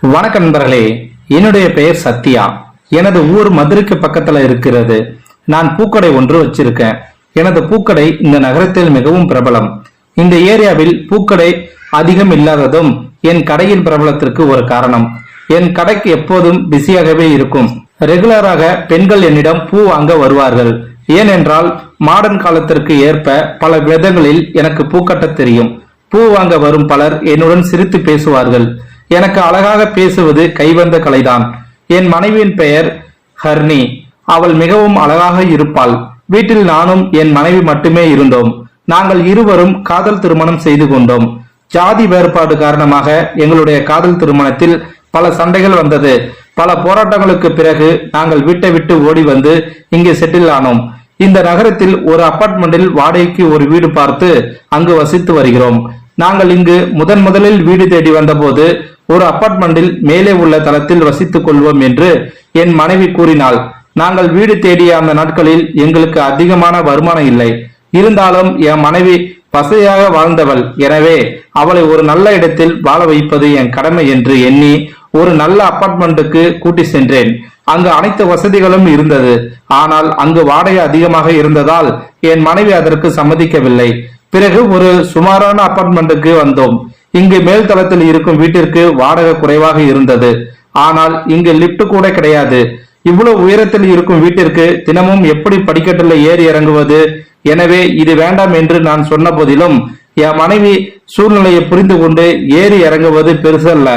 வணக்கம் நண்பர்களே என்னுடைய பெயர் சத்யா. எனது ஊர் மதுரைக்கு பக்கத்துல இருக்கிறது. நான் பூக்கடை ஒன்று வச்சிருக்கேன். எனது பூக்கடை இந்த நகரத்தில் மிகவும் பிரபலம். இந்த ஏரியாவில் பூக்கடை அதிகம் இல்லாததும் என் கடையின் பிரபலத்திற்கு ஒரு காரணம். என் கடைக்கு எப்போதும் பிஸியாகவே இருக்கும். ரெகுலராக பெண்கள் என்னிடம் பூ வாங்க வருவார்கள். ஏனென்றால் மாடர்ன் காலத்திற்கு ஏற்ப பல விதங்களில் எனக்கு பூ தெரியும். பூ வாங்க வரும் பலர் என்னுடன் சிரித்து பேசுவார்கள். எனக்கு அழகாக பேசுவது கைவந்த கலைதான். என் மனைவியின் பெயர் ஹர்னி. அவள் மிகவும் அழகாக இருப்பாள். வீட்டில் நானும் என் மனைவி மட்டுமே இருந்தோம். நாங்கள் இருவரும் காதல் திருமணம் செய்து கொண்டோம். ஜாதி வேறுபாடு காரணமாக எங்களுடைய காதல் திருமணத்தில் பல சண்டைகள் வந்தது. பல போராட்டங்களுக்கு பிறகு நாங்கள் வீட்டை விட்டு ஓடி வந்து இங்கே செட்டில் ஆனோம். இந்த நகரத்தில் ஒரு அபார்ட்மெண்டில் வாடகைக்கு ஒரு வீடு பார்த்து அங்கு வசித்து வருகிறோம். நாங்கள் இங்கு முதன் முதலில் வீடு தேடி வந்தபோது ஒரு அபார்ட்மெண்டில் மேலே உள்ள தளத்தில் வசித்துக் கொள்வோம் என்று என் மனைவி கூறினாள். நாங்கள் வீடு தேடிய அந்த நாட்களில் எங்களுக்கு அதிகமான வருமானம் இல்லை. இருந்தாலும் என் மனைவி பசையாக வாழ்ந்தவள். எனவே அவளை ஒரு நல்ல இடத்தில் வாழ வைப்பது என் கடமை என்று எண்ணி ஒரு நல்ல அபார்ட்மெண்ட்டுக்கு கூட்டி சென்றேன். அங்கு அனைத்து வசதிகளும் இருந்தது. ஆனால் அங்கு வாடகை அதிகமாக இருந்ததால் என் மனைவி அதற்கு சம்மதிக்கவில்லை. பிறகு ஒரு சுமாரான அபார்ட்மெண்ட்டுக்கு வந்தோம். இங்கு மேல் தளத்தில் இருக்கும் வீட்டிற்கு வாடகை குறைவாக இருந்தது. ஆனால் இங்கு லிப்ட் கூட கிடையாது. இவ்வளவு உயரத்தில் இருக்கும் வீட்டிற்கு தினமும் எப்படி படிக்கட்டுல ஏறி இறங்குவது? எனவே இது வேண்டாம் என்று நான் சொன்ன போதிலும் என் மனைவி சூழ்நிலையை புரிந்து கொண்டு ஏறி இறங்குவது பெருசல்ல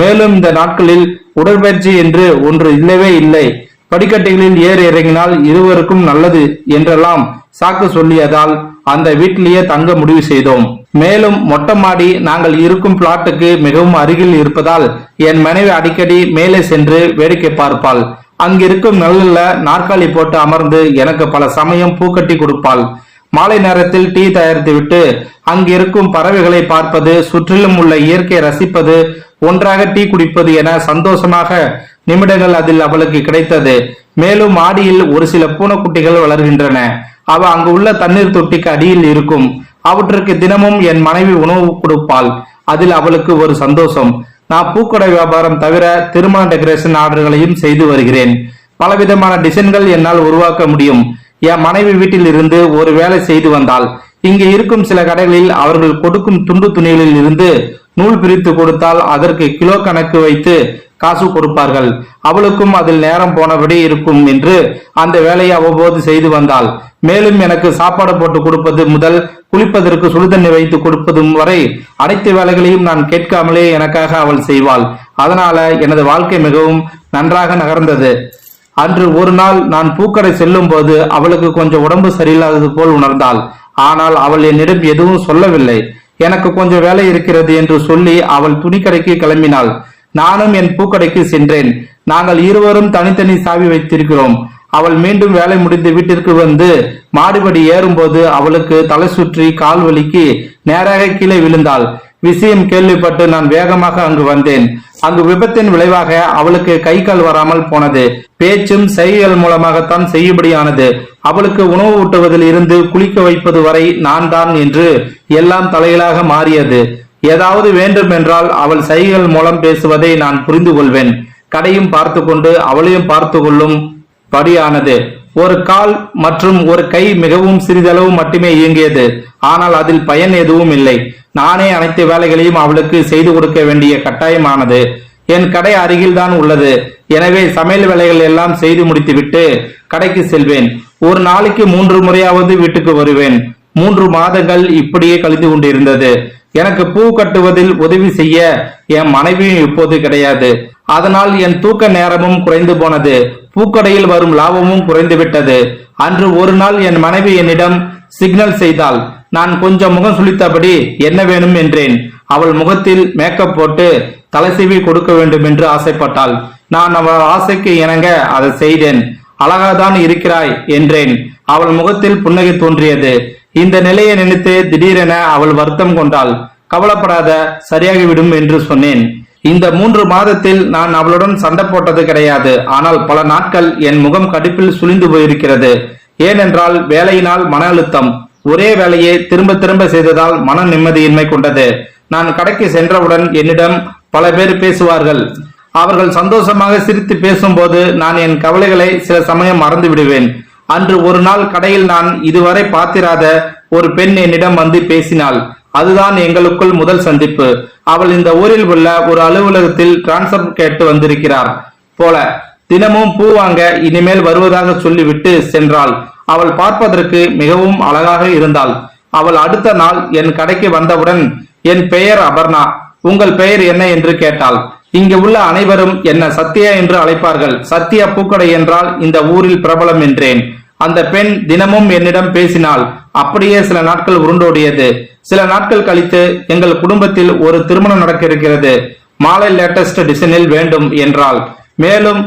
மேலும் இந்த நாட்களில் உடற்பயிற்சி என்று ஒன்று இல்லவே இல்லை. படிக்கட்டுகளில் ஏறி இறங்கினால் இருவருக்கும் நல்லது என்றெல்லாம் சாக்கு சொல்லியதால் அந்த வீட்டிலேயே தங்க முடிவு செய்தோம். மேலும் மொட்டை மாடி நாங்கள் இருக்கும் பிளாட்டுக்கு மிகவும் அருகில் இருப்பதால் என் மனைவி அடிக்கடி மேலே சென்று வேடிக்கை பார்ப்பாள். அங்கிருக்கும் நல்ல நாற்காலி போட்டு அமர்ந்து எனக்கு பல சமயம் பூக்கட்டி கொடுப்பாள். மாலை நேரத்தில் டீ தயாரித்து விட்டு அங்கிருக்கும் பறவைகளை பார்ப்பது சுற்றிலும் உள்ள இயற்கையை ரசிப்பது ஒன்றாக டீ குடிப்பது என சந்தோஷமாக நிமிடங்கள் அதில் அவளுக்கு கிடைத்தது. மேலும் மாடியில் ஒரு சில பூனைக்குட்டிகள் வளர்கின்றன. அவ அங்கு உள்ள தண்ணீர் தொட்டிக்கு அடியில் இருக்கும். அவற்றுக்கு தினமும் என் மனைவி உணவு கொடுப்பாள். அதில் அவளுக்கு ஒரு சந்தோஷம். நான் பூக்கடை வியாபாரம் தவிர திருமண டெக்கரேஷன் ஆர்டர்களையும் செய்து வருகிறேன். பலவிதமான டிசைன்கள் என்னால் உருவாக்க முடியும். என் மனைவி வீட்டில் இருந்து ஒரு வேலை செய்து வந்தால் இங்கு இருக்கும் சில கடைகளில் அவர்கள் கொடுக்கும் துண்டு துணிகளில் இருந்து நூல் பிரித்து கொடுத்தால் அதற்கு கிலோ கணக்கு வைத்து காசு கொடுப்பார்கள். அவளுக்கும் அதில் நேரம் போனபடி இருக்கும் என்று அந்த வேலையை அவ்வப்போது செய்து வந்தாள். மேலும் எனக்கு சாப்பாடு போட்டு கொடுப்பது முதல் குளிப்பதற்கு சுடுதண்ணி வைத்து கொடுப்பதும் வரை அனைத்து வேலைகளையும் நான் கேட்காமலே எனக்காக அவள் செய்வாள். அதனால எனது வாழ்க்கை மிகவும் நன்றாக நகர்ந்தது. அன்று ஒரு நாள் நான் பூக்கடை செல்லும் போது அவளுக்கு கொஞ்சம் உடம்பு சரியில்லாதது போல் உணர்ந்தாள். ஆனால் அவள் என்னிடம் எதுவும் சொல்லவில்லை. எனக்கு கொஞ்சம் வேலை இருக்கிறது என்று சொல்லி அவள் துணிக்கடைக்கு கிளம்பினாள். நானும் என் பூக்கடைக்கு சென்றேன். நாங்கள் இருவரும் தனித்தனி சாவி வைத்திருக்கிறோம். அவள் மீண்டும் வேலை முடிந்து வீட்டிற்கு வந்து மாடிபடி ஏறும்போது அவளுக்கு தலை சுற்றி கால் வலிக்கு நேராக கீழே விழுந்தாள். விஷயம் கேள்விப்பட்டு நான் வேகமாக அங்கு வந்தேன். அங்கு விபத்தின் விளைவாக அவளுக்கு கை கால் வராமல் போனது. பேச்சும் செய்கைகள் மூலமாகத்தான் செய்யும்படியானது. அவளுக்கு உணவு ஊட்டுவதில் இருந்து குளிக்க வைப்பது வரை நான் தான் என்று எல்லாம் தலையிலாக மாறியது. ஏதாவது வேண்டும் என்றால் அவள் சைகள் மூலம் பேசுவதை நான் புரிந்து கொள்வேன் கடையும் பார்த்து கொண்டு அவளையும் பார்த்து கொள்ளும் படியானது. ஒரு கால் மற்றும் ஒரு கை மிகவும் சிறிதளவு மட்டுமே இயங்கியது. ஆனால் அதில் பயன் எதுவும் இல்லை. நானே அனைத்து வேலைகளையும் அவளுக்கு செய்து கொடுக்க வேண்டிய கட்டாயமானது. என் கடை அருகில்தான் உள்ளது. எனவே சமையல் வேலைகள் எல்லாம் செய்து முடித்துவிட்டு கடைக்கு செல்வேன். ஒரு நாளைக்கு மூன்று முறையாவது வீட்டுக்கு வருவேன். மூன்று மாதங்கள் இப்படியே கழிந்து கொண்டிருந்தது. எனக்கு பூ கட்டுவதில் உதவி செய்ய என் மனைவியும் இப்போது கிடையாது. அதனால் என் தூக்க நேரமும் குறைந்து போனது. பூக்கடையில் வரும் லாபமும் குறைந்து விட்டது. அன்று ஒரு நாள் என் மனைவி என்னிடம் சிக்னல் செய்தாள். நான் கொஞ்சம் முகம் சுளித்தபடி என்ன வேணும் என்றேன். அவள் முகத்தில் மேக்கப் போட்டு தலைசீவி கொடுக்க வேண்டும் என்று ஆசைப்பட்டாள். நான் அவள் ஆசைக்கு இணங்க அதை செய்தேன். அழகாதான் இருக்கிறாய் என்றேன். அவள் முகத்தில் புன்னகை தோன்றியது. இந்த நிலையை நினைத்து திடீரென அவள் வருத்தம் கொண்டாள். கவலைப்படாத சரியாகிவிடும் என்று சொன்னேன். இந்த மூன்று மாதத்தில் நான் அவளுடன் சண்டை போட்டது கிடையாது. ஆனால் பல நாட்கள் என் முகம் கடுப்பில் சுழிந்து போயிருக்கிறது. ஏனென்றால் வேலையினால் மன அழுத்தம். ஒரே வேலையை திரும்ப திரும்ப செய்ததால் மன நிம்மதியின்மை கொண்டது. நான் கடைக்கு சென்றவுடன் என்னிடம் பல பேர் பேசுவார்கள். அவர்கள் சந்தோஷமாக சிரித்து பேசும்போது நான் என் கவலைகளை சில சமயம் மறந்து விடுவேன். அன்று ஒரு நாள் கடையில் நான் இதுவரை பார்த்திராத ஒரு பெண் என்னிடம் வந்து பேசினாள். அதுதான் எங்களுக்குள் முதல் சந்திப்பு. அவள் இந்த ஊரில் உள்ள ஒரு அலுவலகத்தில் டிரான்ஸ்பர் கேட்டு வந்திருக்கிறார். போல தினமும் பூ வாங்க இனிமேல் வருவதாக சொல்லிவிட்டு சென்றாள். அவள் பார்ப்பதற்கு மிகவும் அழகாக இருந்தாள். அவள் அடுத்த நாள் என் கடைக்கு வந்தவுடன் என் பெயர் அபர்ணா. உங்கள் பெயர் என்ன? என்று கேட்டாள். இங்கு உள்ள அனைவரும் என்ன சத்யா என்று அழைப்பார்கள். சத்யா பூக்கடை என்றால் இந்த ஊரில் பிரபலம் என்றேன். அந்த பெண் தினமும் என்னிடம் பேசினாள். அப்படியே சில நாட்கள் உருண்டோடியது. சில நாட்கள் கழித்து எங்கள் குடும்பத்தில் ஒரு திருமணம் நடக்க இருக்கிறது மாலை லேட்டஸ்ட் டிசைனில் வேண்டும் என்றால் மேலும்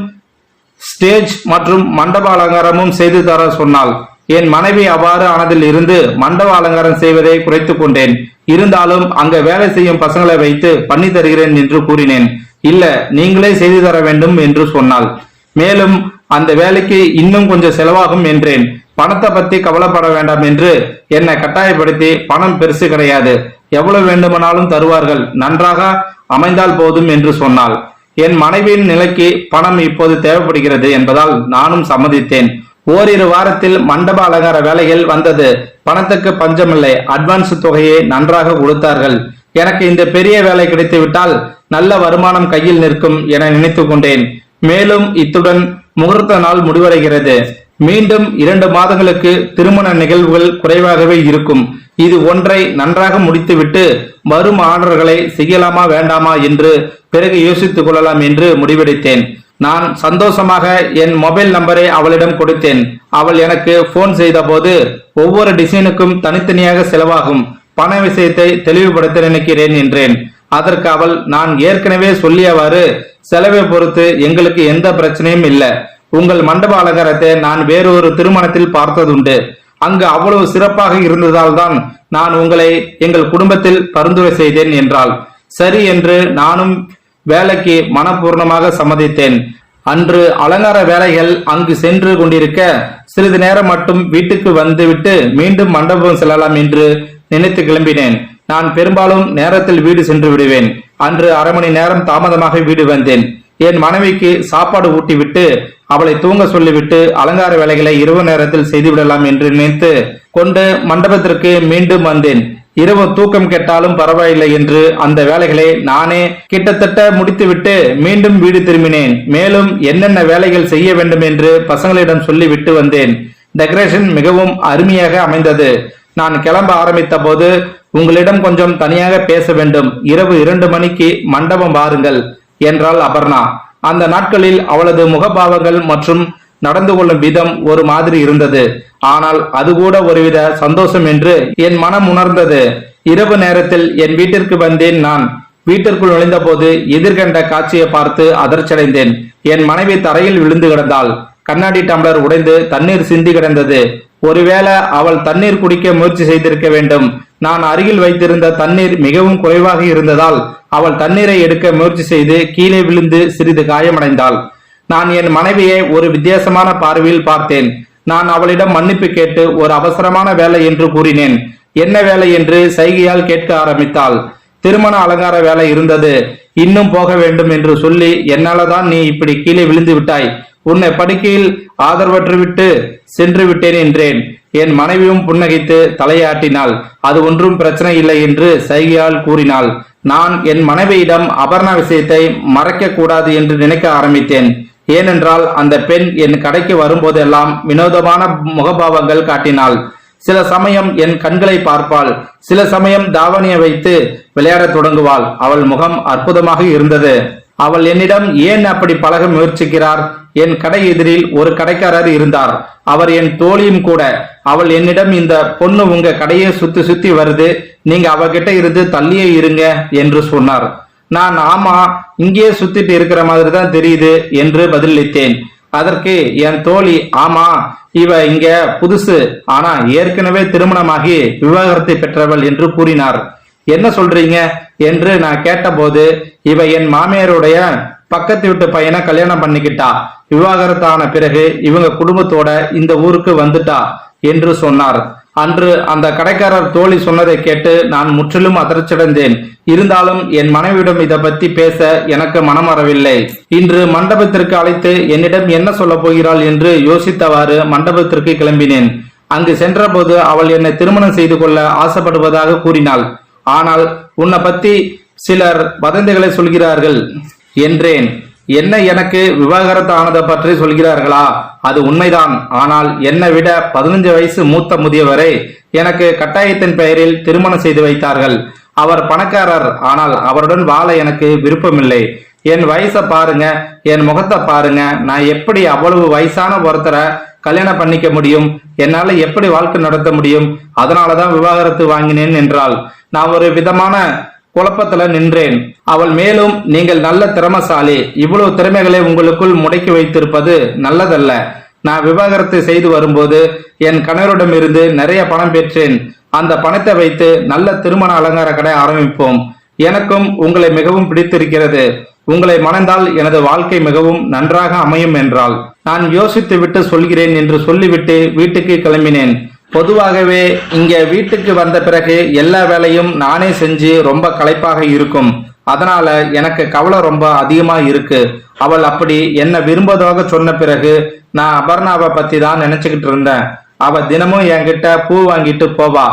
ஸ்டேஜ் மற்றும் மண்டப அலங்காரமும் செய்து தர சொன்னாள். என் மனைவி அவ்வாறு ஆனதில் இருந்து மண்டப அலங்காரம் செய்வதை குறைத்துக் கொண்டேன். இருந்தாலும் அங்க வேலை செய்யும் பசங்களை வைத்து பண்ணி தருகிறேன் என்று கூறினேன். இல்ல நீங்களே செய்து தர வேண்டும் என்று சொன்னாள். மேலும் அந்த வேலைக்கு இன்னும் கொஞ்சம் செலவாகும் என்றேன். பணத்தை பத்தி கவலைப்பட வேண்டாம் என்று என்னை கட்டாயப்படுத்தி பணம் பெருசு கிடையாது. எவ்வளவு வேண்டுமானாலும் தருவார்கள். நன்றாக அமைந்தால் போதும் என்று சொன்னாள். என் மனைவியின் நிலைக்கு பணம் இப்போது தேவைப்படுகிறது என்பதால் நானும் சம்மதித்தேன். ஓரிரு வாரத்தில் மண்டப அலங்கார வேலைகள் வந்தது. பணத்துக்கு பஞ்சமில்லை. அட்வான்ஸ் தொகையை நன்றாக கொடுத்தார்கள். எனக்கு இந்த பெரிய வேலை கிடைத்துவிட்டால் நல்ல வருமானம் கையில் நிற்கும் என நினைத்து கொண்டேன். மேலும் இத்துடன் முகூர்த்த நாள் முடிவடைகிறது. மீண்டும் இரண்டு மாதங்களுக்கு திருமண நிகழ்வுகள் குறைவாகவே இருக்கும். இது ஒன்றை நன்றாக முடித்துவிட்டு வரும் ஆர்டர்களை செய்யலாமா வேண்டாமா என்று பிறகு யோசித்துக் கொள்ளலாம் என்று முடிவெடுத்தேன். நான் சந்தோஷமாக என் மொபைல் நம்பரை அவளிடம் கொடுத்தேன். அவள் எனக்கு போன் செய்தபோது ஒவ்வொரு டிசைனுக்கும் தனித்தனியாக செலவாகும். பண விஷயத்தை தெளிவுபடுத்த நினைக்கிறேன் என்றேன். அதற்கு அவள் நான் ஏற்கனவே சொல்லியவாறு செலவை பொறுத்து எங்களுக்கு எந்த பிரச்சனையும் இல்லை. உங்கள் மண்டப அலங்காரத்தை நான் வேறொரு திருமணத்தில் பார்த்ததுண்டு. அங்கு அவ்வளவு சிறப்பாக இருந்ததால் தான் நான் உங்களை எங்கள் குடும்பத்தில் பரிந்துரை செய்தேன் என்றாள். சரி என்று நானும் வேலைக்கு மனப்பூர்ணமாக சம்மதித்தேன். அன்று அலங்கார வேலைகள் அங்கு சென்று கொண்டிருக்க சிறிது நேரம் மட்டும் வீட்டுக்கு வந்துவிட்டு மீண்டும் மண்டபம் செல்லலாம் என்று நினைத்து கிளம்பினேன். நான் பெரும்பாலும் நேரத்தில் வீடு சென்று விடுவேன். அன்று அரை மணி நேரம் தாமதமாக வீடு வந்தேன். என் மனைவிக்கு சாப்பாடு ஊட்டிவிட்டு அவளை தூங்க சொல்லிவிட்டு அலங்கார வேலைகளை இரவு நேரத்தில் செய்துவிடலாம் என்று நினைத்து கொண்டு மண்டபத்திற்கு மீண்டும் வந்தேன். இரவு தூக்கம் கெட்டாலும் பரவாயில்லை என்று அந்த வேலைகளை நானே கிட்டத்தட்ட முடித்துவிட்டு மீண்டும் வீடு திரும்பினேன். மேலும் என்னென்ன வேலைகள் செய்ய வேண்டும் என்று பசங்களிடம் சொல்லிவிட்டு வந்தேன். டெக்கரேஷன் மிகவும் அருமையாக அமைந்தது. நான் கிளம்ப ஆரம்பித்த போது உங்களிடம் கொஞ்சம் தனியாக பேச வேண்டும். இரவு இரண்டு மணிக்கு மண்டபம் வாருங்கள் என்றாள் அபர்ணா. அந்த நாட்களில் அவளது முகபாவங்கள் மற்றும் நடந்து கொள்ளும் விதம் ஒரு மாதிரி இருந்தது. ஆனால் அது கூட ஒருவித சந்தோஷம் என்று என் மனம் உணர்ந்தது. இரவு நேரத்தில் என் வீட்டிற்கு வந்தேன் நான். வீட்டிற்குள் நுழைந்தபோது எதிர்கண்ட காட்சியை பார்த்து அதிர்ச்சியடைந்தேன் என் மனைவி தரையில் விழுந்து கிடந்தாள். கண்ணாடி டம்ளர் உடைந்து தண்ணீர் சிந்தி கிடந்தது. ஒருவேளை அவள் தண்ணீர் குடிக்க முயற்சி செய்திருக்க வேண்டும். நான் அருகில் வைத்திருந்த தண்ணீர் மிகவும் குறைவாக இருந்ததால் அவள் தண்ணீரை எடுக்க முயற்சி செய்து கீழே விழுந்து சிறிது காயமடைந்தாள். நான் என் மனைவியை ஒரு வித்தியாசமான பார்வையில் பார்த்தேன். நான் அவளிடம் மன்னிப்பு கேட்டு ஒரு அவசரமான வேலை என்று கூறினேன். என்ன வேலை என்று சைகையால் கேட்க ஆரம்பித்தாள். திருமண அலங்கார வேலை இருந்தது. இன்னும் போக வேண்டும் என்று சொல்லி என்னாலதான் நீ இப்படி கீழே விழுந்து விட்டாய். உன்னை படுக்கையில் ஆதரவற்று விட்டு சென்று விட்டேன் என்றேன். என் மனைவியும் புன்னகைத்து தலையாட்டினாள். அது ஒன்றும் பிரச்சனை இல்லை என்று சைகையால் கூறினாள். நான் என் மனைவியிடம் அபர்ணா விஷயத்தை மறைக்க கூடாது என்று நினைக்க ஆரம்பித்தேன். ஏனென்றால் அந்த பெண் என் கடைக்கு வரும்போதெல்லாம் வினோதமான முகபாவங்கள் காட்டினாள். சில சமயம் என் கண்களை பார்ப்பாள். சில சமயம் தாவணியை வைத்து விளையாடத் தொடங்குவாள். அவள் முகம் அற்புதமாக இருந்தது. அவள் என்னிடம் ஏன் அப்படி பழக முயற்சிக்கிறார்? என் கடை எதிரில் ஒரு கடைக்காரர் இருந்தார். அவர் என் தோழியும் கூட. அவள் என்னிடம் இந்த பொண்ணு உங்க கடையை சுத்தி சுத்தி வருது. நீங்க அவகிட்ட இருந்து தள்ளியே இருங்க என்று சொன்னார். நான் ஆமா இங்கேயே சுத்திட்டு இருக்கிற மாதிரி தான் தெரியுது என்று பதிலளித்தேன். அதற்கு என் தோழி ஆமா இவ இங்க புதுசு. ஆனா ஏற்கனவே திருமணமாகி விவாகரத்தை பெற்றவள் என்று கூறினார். என்ன சொல்றீங்க? என்று நான் கேட்டபோது இவ என் மாமியாருடைய பக்கத்து வீட்டு பையனை கல்யாணம் பண்ணிக்கிட்டா. விவாகரத்தான பிறகு இவங்க குடும்பத்தோட இந்த ஊருக்கு வந்துட்டா என்று சொன்னார். அன்று அந்த கடைக்காரர் தோழி சொன்னதை கேட்டு நான் முற்றிலும் அதிர்ச்சியடைந்தேன். இருந்தாலும் என் மனைவியிடம் இதை பத்தி பேச எனக்கு மனம் வரவில்லை இன்று மண்டபத்திற்கு அழைத்து என்னிடம் என்ன சொல்லப் போகிறாள் என்று யோசித்தவாறு மண்டபத்திற்கு கிளம்பினேன். அங்கு சென்றபோது அவள் என்னை திருமணம் செய்து கொள்ள ஆசைப்படுவதாக கூறினாள். ஆனால் உன்னை பத்தி சிலர் வதந்திகளை சொல்கிறார்கள். என்றேன். என்ன எனக்கு விவாகரத்து ஆனதை பற்றி சொல்கிறார்களா? அது உண்மைதான். ஆனால் என்னை விட பதினஞ்சு வயசு மூத்த முதியவரை எனக்கு கட்டாயத்தின் பெயரில் திருமணம் செய்து வைத்தார்கள். அவர் பணக்காரர். ஆனால் அவருடன் வாழ எனக்கு விருப்பமில்லை. என் வயசை பாருங்க. என் முகத்தை பாருங்க. நான் எப்படி அவ்வளவு வயசான ஒருத்தரை கல்யாணம் பண்ணிக்க முடியும்? என்னால எப்படி வாழ்க்கை நடத்த முடியும்? அதனாலதான் விவாகரத்து வாங்கினேன் என்றால் நான் ஒரு விதமான குழப்பத்துல நின்றேன். அவள் மேலும் நீங்கள் நல்ல திறமசாலி. இவ்வளவு திறமைகளை உங்களுக்குள் முடக்கி வைத்திருப்பது நல்லதல்ல. நான் விவாகரத்து செய்து வரும்போது என் கணவரிடமிருந்து நிறைய பணம் பெற்றேன். அந்த பணத்தை வைத்து நல்ல திருமண அலங்கார கடை ஆரம்பிப்போம். எனக்கும் உங்களை மிகவும் பிடித்திருக்கிறது. உங்களை மணந்தால் எனது வாழ்க்கை மிகவும் நன்றாக அமையும் என்றாள். நான் யோசித்து விட்டு சொல்கிறேன் என்று சொல்லிவிட்டு வீட்டுக்கு கிளம்பினேன். பொதுவாகவே இங்க வீட்டுக்கு வந்த பிறகு எல்லா வேலையும் நானே செஞ்சு ரொம்ப களைப்பாக இருக்கும். அதனால எனக்கு கவலை ரொம்ப அதிகமா இருக்கு. அவள் அப்படி என்ன விரும்புவதாக சொன்ன பிறகு நான் அபர்ணாவை பத்தி தான் நினைச்சுக்கிட்டு இருந்தேன். அவ தினமும் என்கிட்ட பூ வாங்கிட்டு போவா.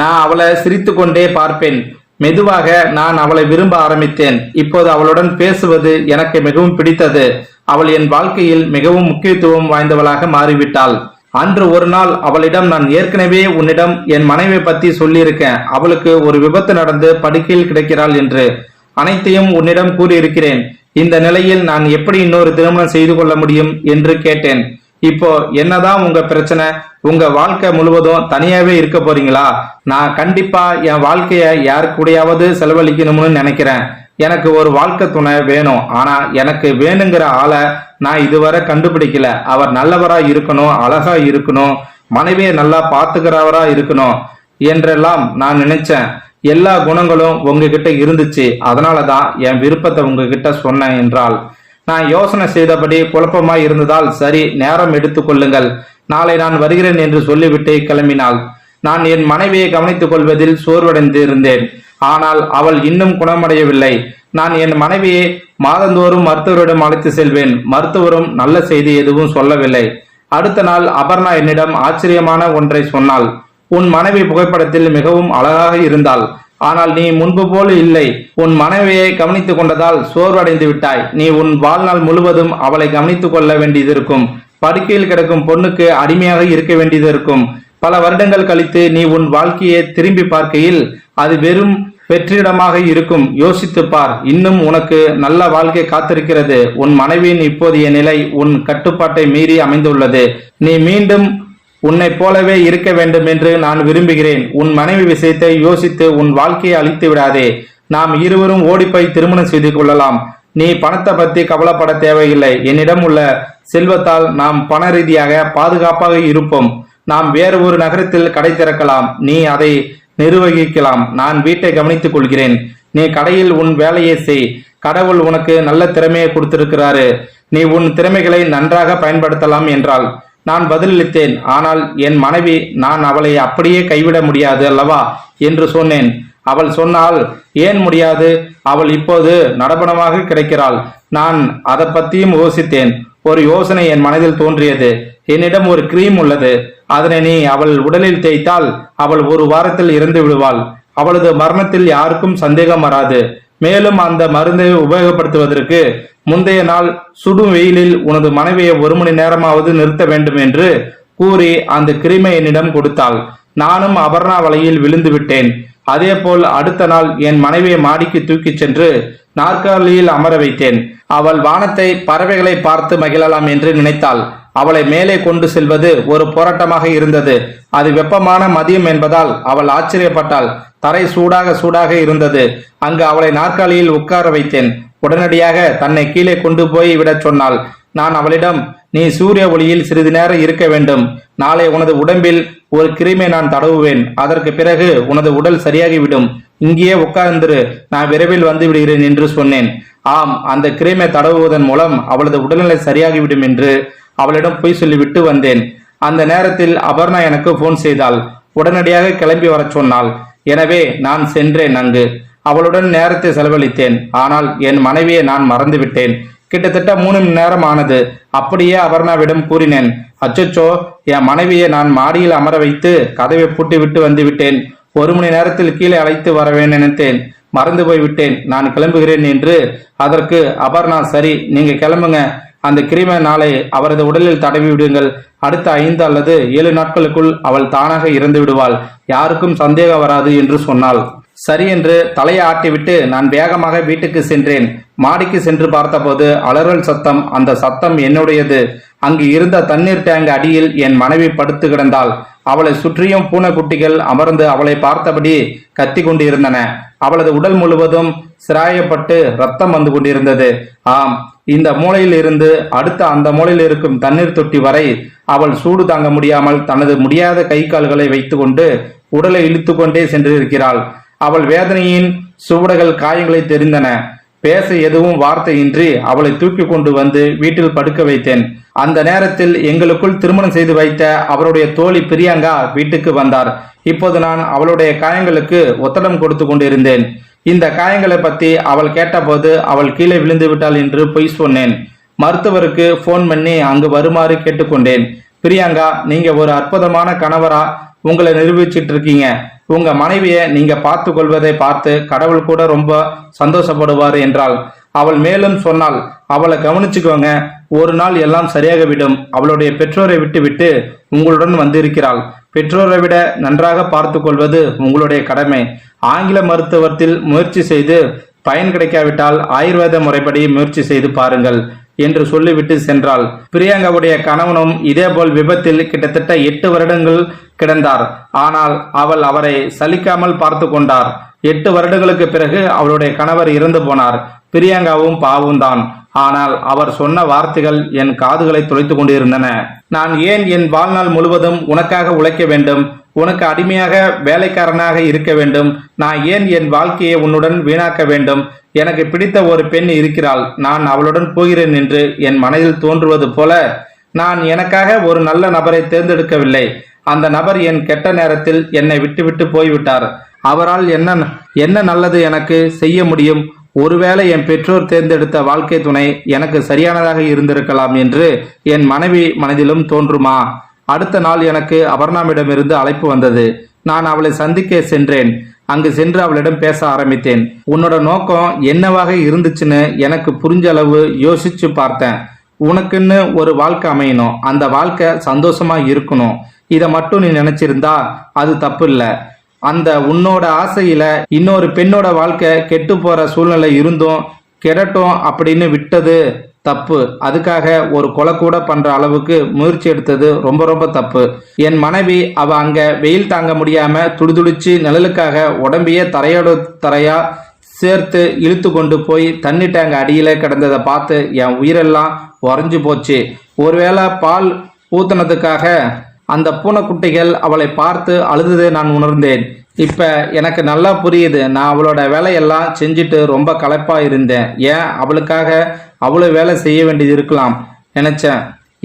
நான் அவளை சிரித்து கொண்டே பார்ப்பேன். மெதுவாக நான் அவளை விரும்ப ஆரம்பித்தேன். இப்போது அவளுடன் பேசுவது எனக்கு மிகவும் பிடித்தது. அவள் என் வாழ்க்கையில் மிகவும் முக்கியத்துவம் வாய்ந்தவளாக மாறிவிட்டாள். அன்று ஒரு நாள் அவளிடம் நான் ஏற்கனவே உன்னிடம் என் மனைவி பத்தி சொல்லியிருக்கேன். அவளுக்கு ஒரு விபத்து நடந்து படுக்கையில் கிடைக்கிறாள் என்று அனைத்தையும் உன்னிடம் கூறியிருக்கிறேன். இந்த நிலையில் நான் எப்படி இன்னொரு திருமணம் செய்து கொள்ள முடியும் என்று கேட்டேன். இப்போ என்னதான் உங்க பிரச்சனை? உங்க வாழ்க்கை முழுவதும் தனியாவே இருக்க போறீங்களா? நான் கண்டிப்பா என் வாழ்க்கைய யாரு கூடயாவது செலவழிக்கணும்னு நினைக்கிறேன். எனக்கு ஒரு வாழ்க்கை துணை வேணும். ஆனா எனக்கு வேணுங்கிற ஆளை நான் இதுவரை கண்டுபிடிக்கல. அவர் நல்லவரா இருக்கணும் அழகா இருக்கணும் மனைவியை நல்லா பாத்துக்கிறவரா இருக்கணும் என்றெல்லாம் நான் நினைச்சேன். எல்லா குணங்களும் உங்ககிட்ட இருந்துச்சு. அதனாலதான் என் விருப்பத்தை உங்ககிட்ட சொன்னேன் என்றால் நான் யோசனை செய்தபடி குழப்பமாய் இருந்ததால் சரி நேரம் எடுத்துக்கொள்ளுங்கள் நாளை நான் வருகிறேன் என்று சொல்லிவிட்டு கிளம்பினாள். நான் என் மனைவியை கவனித்துக் கொள்வதில் சோர்வடைந்து இருந்தேன் ஆனால் அவள் இன்னும் குணமடையவில்லை. நான் என் மனைவியை மாதந்தோறும் மருத்துவரிடம் அழைத்து செல்வேன். மருத்துவரும் நல்ல செய்தி எதுவும் சொல்லவில்லை. அடுத்த நாள் அபர்ணா என்னிடம் ஆச்சரியமான ஒன்றை சொன்னாள். உன் மனைவி புகைப்படத்தில் மிகவும் அழகாக இருந்தாள். ஆனால் நீ முன்பு போல இல்லை. உன் மனைவியை கவனித்துக் கொண்டதால் சோர்வடைந்து விட்டாய். நீ உன் வாழ்நாள் முழுவதும் அவளை கவனித்துக் கொள்ள வேண்டியதிருக்கும். படுக்கையில் கிடக்கும் பொண்ணுக்கு அடிமையாக இருக்க வேண்டியது இருக்கும் பல வருடங்கள் கழித்து நீ உன் வாழ்க்கையை திரும்பி பார்க்கையில் அது வெறும் வெற்றிடமாக இருக்கும். யோசித்துப் பார் இன்னும் உனக்கு நல்ல வாழ்க்கை காத்திருக்கிறது. உன் மனைவியின் இப்போதைய நிலை உன் கட்டுப்பாட்டை மீறி அமைந்துள்ளது. நீ மீண்டும் உன்னை போலவே இருக்க வேண்டும் என்று நான் விரும்புகிறேன். உன் மனைவி விஷயத்தை யோசித்து உன் வாழ்க்கையை அழித்து விடாதே. நாம் இருவரும் ஓடிப்போய் திருமணம் செய்து கொள்ளலாம். நீ பணத்தை பத்தி கவலைப்பட தேவையில்லை. என்னிடம் உள்ள செல்வத்தால் நாம் பண ரீதியாக பாதுகாப்பாக இருப்போம். நாம் வேறு ஒரு நகரத்தில் கடை திறக்கலாம். நீ அதை நிர்வகிக்கலாம். நான் வீட்டை கவனித்துக் கொள்கிறேன். நீ கடையில் உன் வேலையை செய். கடவுள் உனக்கு நல்ல திறமையை கொடுத்திருக்கிறாரு. நீ உன் திறமைகளை நன்றாக பயன்படுத்தலாம் என்றாள். நான் பதிலளித்தேன். ஆனால் என் மனைவி நான் அவளை அப்படியே கைவிட முடியாது அல்லவா? என்று சொன்னேன். அவள் சொன்னால் ஏன் முடியாது? அவள் இப்போது நடபணமாக கிடைக்கிறாள். நான் அதை பத்தியும் யோசித்தேன். ஒரு யோசனை என் மனதில் தோன்றியது. என்னிடம் ஒரு கிரீம் உள்ளது. அதனை நீ அவள் உடலில் தேய்த்தால் அவள் ஒரு வாரத்தில் இறந்து விடுவாள். அவளது மரணத்தில் யாருக்கும் சந்தேகம் வராது. மேலும் அந்த மருந்தை உபயோகப்படுத்துவதற்கு முந்தைய நாள் சுடும் வெயிலில் உனது மனைவியை ஒரு மணி நேரமாவது நிறுத்த வேண்டும் என்று கூறி அந்த கிருமை என்னிடம் கொடுத்தாள். நானும் அபர்ணா வலையில் விழுந்து விட்டேன். அதேபோல் அடுத்த நாள் என் மனைவியை மாடிக்கு தூக்கிச் சென்று நாற்காலியில் அமர வைத்தேன். அவள் வானத்தை பறவைகளை பார்த்து மகிழலாம் என்று நினைத்தாள். அவளை மேலே கொண்டு செல்வது ஒரு போராட்டமாக இருந்தது. அது வெப்பமான மதியம் என்பதால் அவள் ஆச்சரியப்பட்டாள். தரை சூடாக சூடாக இருந்தது. அங்கு அவளை நாற்காலியில் உட்கார வைத்தேன். உடனடியாக தன்னை கீழே கொண்டு போய் விடச் சொன்னாள். நான் அவளிடம் நீ சூரிய ஒளியில் சிறிது நேரம் இருக்க வேண்டும். நாளை உனது உடம்பில் ஒரு கிருமி நான் தடவுவேன். அதற்கு பிறகு உனது உடல் சரியாகிவிடும். இங்கேயே உட்கார்ந்திரு. நான் விரைவில் வந்து விடுகிறேன் என்று சொன்னேன். ஆம் அந்த கிரீமை தடவுவதன் மூலம் அவளது உடல்நிலை சரியாகிவிடும் என்று அவளிடம் பொய் சொல்லிவிட்டு வந்தேன். அந்த நேரத்தில் அபர்ணா எனக்கு போன் செய்தாள். உடனடியாக கிளம்பி வரச் சொன்னாள். எனவே நான் சென்றேன் அங்கு. அவளுடன் நேரத்தை செலவழித்தேன். ஆனால் என் மனைவியை நான் மறந்துவிட்டேன். கிட்டத்தட்ட மூணு மணி நேரம் ஆனது. அப்படியே அபர்ணாவிடம் கூறினேன் அச்சச்சோ என் மனைவியை நான் மாடியில் அமர வைத்து கதவை பூட்டி விட்டு வந்து விட்டேன். ஒரு மணி நேரத்தில் கீழே அழைத்து வரவேன் நினைத்தேன். மறந்து போய் விட்டேன். நான் கிளம்புகிறேன் என்று. அதற்கு அபர்ணா சரி நீங்க கிளம்புங்க. அந்த கிருமி நாளை அவரது உடலில் தடவி விடுங்கள். அடுத்த ஐந்து அல்லது ஏழு நாட்களுக்குள் அவள் தானாக இறந்து விடுவாள். யாருக்கும் சந்தேகம் வராது என்று சொன்னாள். சரி என்று தலையை ஆட்டிவிட்டு நான் வேகமாக வீட்டுக்கு சென்றேன். மாடிக்கு சென்று பார்த்தபோது அலறல் சத்தம் அந்த சத்தம் என்னுடையது. அங்கு இருந்த தண்ணீர் டேங்க் அடியில் என் மனைவி படுத்து கிடந்தாள். அவளை சுற்றியும் பூனைக்குட்டிகள் அமர்ந்து அவளை பார்த்தபடி கத்தி கொண்டிருந்தன. அவளது உடல் முழுவதும் சிராயப்பட்டு ரத்தம் வந்து கொண்டிருந்தது. ஆம் இந்த மூலையில் இருந்து அடுத்த அந்த மூலையில் இருக்கும் தண்ணீர் தொட்டி வரை அவள் சூடு தாங்க முடியாமல் தனது முடியாத கை கால்களை வைத்துக்கொண்டு உடலை இழுத்து கொண்டே சென்றிருக்கிறாள். அவள் வேதனையின் சுவடுகள் காயங்களை தெரிந்தன. பேச எதுவும் வார்த்தையின்றி அவளை தூக்கி கொண்டு வந்து வீட்டில் படுக்க வைத்தேன். அந்த நேரத்தில் எங்களுக்குள் திருமணம் செய்து வைத்த அவருடைய தோழி பிரியங்கா வீட்டுக்கு வந்தார். இப்போது நான் அவளுடைய காயங்களுக்கு ஒத்தடம் கொடுத்து கொண்டிருந்தேன். இந்த காயங்களை பத்தி அவள் கேட்டபோது அவள் கீழே விழுந்து விட்டாள் என்று பொய் சொன்னேன். மருத்துவருக்கு ஃபோன் பண்ணி அங்கு வருமாறு கேட்டுக்கொண்டேன். பிரியங்கா நீங்க ஒரு அற்புதமான கணவரா உங்களை நிரூபிச்சிட்டு இருக்கீங்க. உங்க மனைவியை நீங்க பார்த்து கொள்வதை பார்த்து கடவுள் கூட ரொம்ப சந்தோஷப்படுவார் என்றாள். அவள் மேலும் சொன்னால் அவளை கவனிச்சுக்கோங்க ஒரு நாள் எல்லாம் சரியாக விடும். அவளுடைய பெற்றோரை விட்டுவிட்டு உங்களுடன் வந்திருக்கிறாள். பெற்றோரை விட நன்றாக பார்த்து கொள்வது உங்களுடைய கடமை. ஆங்கில மருத்துவத்தில் முயற்சி செய்து பயன் கிடைக்காவிட்டால் ஆயுர்வேத முறைப்படி முயற்சி செய்து பாருங்கள். என்று சொல்லிவிட்டு சென்றாள். பிரியங்காவுடைய கணவனும் இதேபோல் விபத்தில் கிட்டத்தட்ட எட்டு வருடங்கள் கிடந்தார். ஆனால் அவள் அவரை சலிக்காமல் பார்த்து கொண்டார். எட்டு வருடங்களுக்கு பிறகு அவளுடைய கணவர் இறந்து போனார். பிரியங்காவும் பாவும் தான் ஆனால் அவர் சொன்ன வார்த்தைகள் என் காதுகளை துளைத்து கொண்டிருந்தன. நான் ஏன் என் வாழ்நாள் முழுவதும் உனக்காக உழைக்க வேண்டும்? உனக்கு அடிமையாக வேலைக்காரனாக இருக்க வேண்டும். நான் ஏன் என் வாழ்க்கையை உன்னுடன் வீணாக்க வேண்டும்? எனக்கு பிடித்த ஒரு பெண் இருக்கிறாள். நான் அவளுடன் போகிறேன் என்று என் மனதில் தோன்றுவது போல நான் எனக்காக ஒரு நல்ல நபரை தேர்ந்தெடுக்கவில்லை. அந்த நபர் என் கெட்ட நேரத்தில் என்னை விட்டுவிட்டு போய்விட்டார். அவரால் என்ன என்ன நல்லது எனக்கு செய்ய முடியும்? ஒருவேளை என் பெற்றோர் தேர்ந்தெடுத்த வாழ்க்கை துணை எனக்கு சரியானதாக இருந்திருக்கலாம் என்று என் மனைவி மனதிலும் தோன்றுமா? அடுத்த நாள் எனக்கு அபர்ணாமிடமிருந்து அழைப்பு வந்தது. நான் அவளை சந்திக்க சென்றேன். அங்கு சென்று அவளிடம் பேச ஆரம்பித்தேன். உன்னோட நோக்கம் என்னவாக இருந்துச்சுன்னு எனக்கு புரிஞ்ச அளவு யோசிச்சு பார்த்தேன். உனக்குன்னு ஒரு வாழ்க்கை அமையணும். அந்த வாழ்க்கை சந்தோஷமா இருக்கணும். இதை மட்டும் நீ நினைச்சிருந்தா அது தப்பு இல்லை அந்த உன்னோட ஆசையில இன்னொரு பெண்ணோட வாழ்க்கை கெட்டு போற சூழ்நிலை இருந்தும் கெடட்டும் அப்படின்னு விட்டது தப்பு. அதுக்காக ஒரு கொலை கூட பண்ற அளவுக்கு முயற்சி எடுத்தது ரொம்ப ரொம்ப தப்பு. என் மனைவி அவ அங்க வெயில் தாங்க முடியாம துடிதுடிச்சு நிழலுக்காக உடம்பையே தரையோட தரையா சேர்த்து இழுத்து கொண்டு போய் தண்ணி டேங்க் அடியில கிடந்ததை பார்த்து என் உயிரெல்லாம் உறைஞ்சு போச்சு. ஒருவேளை பால் ஊத்துனதுக்காக அந்த பூனைக்குட்டிகள் அவளை பார்த்து அழுததை நான் உணர்ந்தேன். இப்ப எனக்கு நல்லா புரியுது. நான் அவளோட வேலையெல்லாம் செஞ்சுட்டு ரொம்ப களைப்பா இருந்தேன். ஏன்? அவளுக்காக அவ்வளோ வேலை செய்ய வேண்டியது இருக்கலாம். நினைச்சேன்.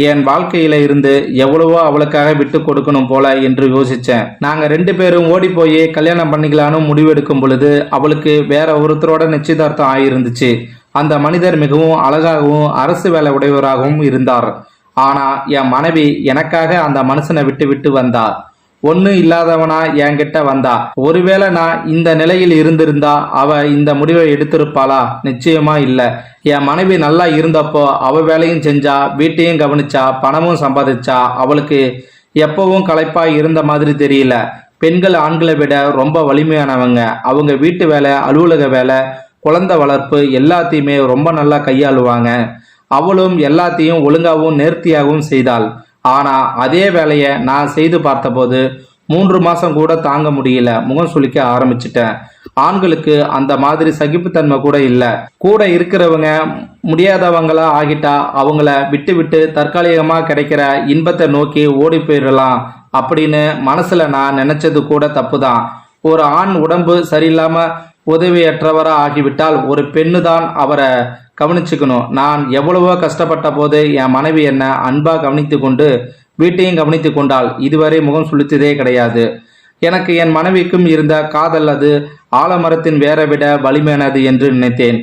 என் வாழ்க்கையில இருந்து எவ்வளவோ அவளுக்காக விட்டு கொடுக்கணும் போல என்று யோசிச்சேன். நாங்க ரெண்டு பேரும் ஓடி போய் கல்யாணம் பண்ணிக்கலான்னு முடிவெடுக்கும் பொழுது அவளுக்கு வேற ஒருத்தரோட நிச்சயதார்த்தம் ஆயிருந்துச்சு. அந்த மனிதர் மிகவும் அழகாகவும் அரசு வேலை உடையவராகவும் இருந்தார். ஆனா என் மனைவி எனக்காக அந்த மனுஷனை விட்டு விட்டு வந்தா. ஒண்ணு இல்லாதவனா என்கிட்ட வந்தா. ஒருவேளை நான் இந்த நிலையில் இருந்திருந்தா அவ இந்த முடிவை எடுத்திருப்பாளா? நிச்சயமா இல்ல. என் மனைவி நல்லா இருந்தப்போ அவ வேலையும் செஞ்சா வீட்டையும் கவனிச்சா பணமும் சம்பாதிச்சா அவளுக்கு எப்பவும் களைப்பா இருந்த மாதிரி தெரியல. பெண்கள் ஆண்களை விட ரொம்ப வலிமையானவங்க. அவங்க வீட்டு வேலை அலுவலக வேலை குழந்தை வளர்ப்பு எல்லாத்தையுமே ரொம்ப நல்லா கையாளுவாங்க. அவளும் எல்லாத்தையும் ஒழுங்காகவும் நேர்த்தியாகவும் செய்தாள். ஆனா அதே வேலையை நான் செய்து பார்த்தபோது மூன்று மாசம் கூட தாங்க முடியல. முகம் சுளிக்க ஆரம்பிச்சிட்டேன். ஆண்களுக்கு அந்த மாதிரி சகிப்புத்தன்மை கூட இல்லை. கூட இருக்கிறவங்க முடியாதவங்களா ஆகிட்டா அவங்கள விட்டு விட்டு தற்காலிகமா கிடைக்கிற இன்பத்தை நோக்கி ஓடி போயிடலாம் அப்படின்னு மனசுல நான் நினைச்சது கூட தப்புதான். ஒரு ஆண் உடம்பு சரியில்லாம உதவியற்றவரா ஆகிவிட்டால் ஒரு பெண்ணு தான் அவரை கவனிச்சுக்கணும். நான் எவ்வளவோ கஷ்டப்பட்ட போது என் மனைவி என்ன அன்பா கவனித்து கொண்டு வீட்டையும் கவனித்து கொண்டால் இதுவரை முகம் சுளித்ததே கிடையாது. எனக்கு என் மனைவிக்கும் இருந்த காதல் அது ஆலமரத்தின் வேரை விட வலிமையானது என்று நினைத்தேன்.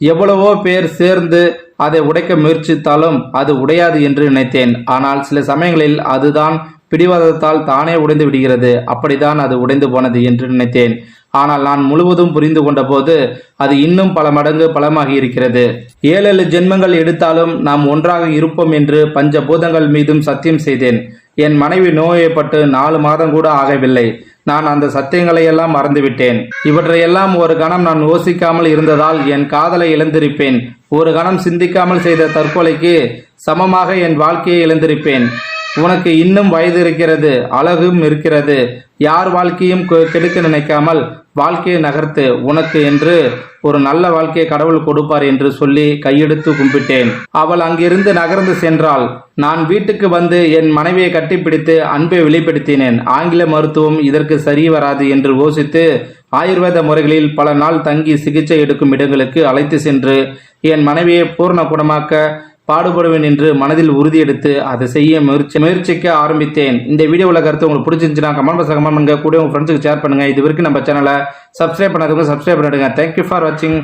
எவ்வளவோ பேர் சேர்ந்து அதை உடைக்க முயற்சித்தாலும் அது உடையாது என்று நினைத்தேன். ஆனால் சில சமயங்களில் அதுதான் பிடிவாதத்தால் தானே உடைந்து விடுகிறது. அப்படிதான் அது உடைந்து போனது என்று நினைத்தேன். ஆனால் நான் முழுவதும் புரிந்து கொண்டபோது அது இன்னும் பல மடங்கு பலமாகி இருக்கிறது. ஏழு ஜென்மங்கள் எடுத்தாலும் நாம் ஒன்றாக இருப்போம் என்று பஞ்சபூதங்கள் மீதும் சத்தியம் செய்தேன். என் மனைவி நோயப்பட்டு நாலு மாதம் கூட ஆகவில்லை. நான் அந்த சத்தியங்களை எல்லாம் மறந்துவிட்டேன். இவற்றையெல்லாம் ஒரு கணம் நான் யோசிக்காமல் இருந்ததால் என் காதலை இழந்திருப்பேன். ஒரு கணம் சிந்திக்காமல் செய்த தற்கொலைக்கு சமமாக என் வாழ்க்கையை இழந்திருப்பேன். உனக்கு இன்னும் வயது இருக்கிறது அழகும் இருக்கிறது. யார் வாழ்க்கையும் கெ- கெடுக்க நினைக்காமல் வாழ்க்கையை நகர்த்து உனக்கு என்று ஒரு நல்ல வாழ்க்கையை கடவுள் கொடுப்பார் என்று சொல்லி கையெடுத்து கும்பிட்டேன். அவள் அங்கிருந்து நகர்ந்து சென்றாள். நான் வீட்டுக்கு வந்து என் மனைவியை கட்டிப்பிடித்து அன்பை வெளிப்படுத்தினேன். ஆங்கில மருத்துவம் இதற்கு சரி வராது என்று யோசித்து ஆயுர்வேத முறைகளில் பல நாள் தங்கி சிகிச்சை எடுக்கும் இடங்களுக்கு அழைத்து சென்று என் மனைவியை பூர்ண குணமாக்க பாடுபடுவேன் என்று மனதில் உறுதியெடுத்து அதை செய்ய முயற்சி முயற்சிக்க ஆரம்பித்தேன். இந்த வீடியோவில் கருத்து உங்களுக்கு பிடிச்சிருந்துச்சுன்னா கமெண்ட் பாக்ஸ் கமெண்ட் பண்ணுங்க. கூட உங்க ஃப்ரெண்ட்ஸுக்கு ஷேர் பண்ணுங்க. இது வரைக்கும் நம்ம சேனலை சப்ஸ்கிரைப் பண்ணாதவங்க சப்ஸ்கிரைப் பண்ணிடுங்க. தேங்க்யூ ஃபார் வாட்சிங்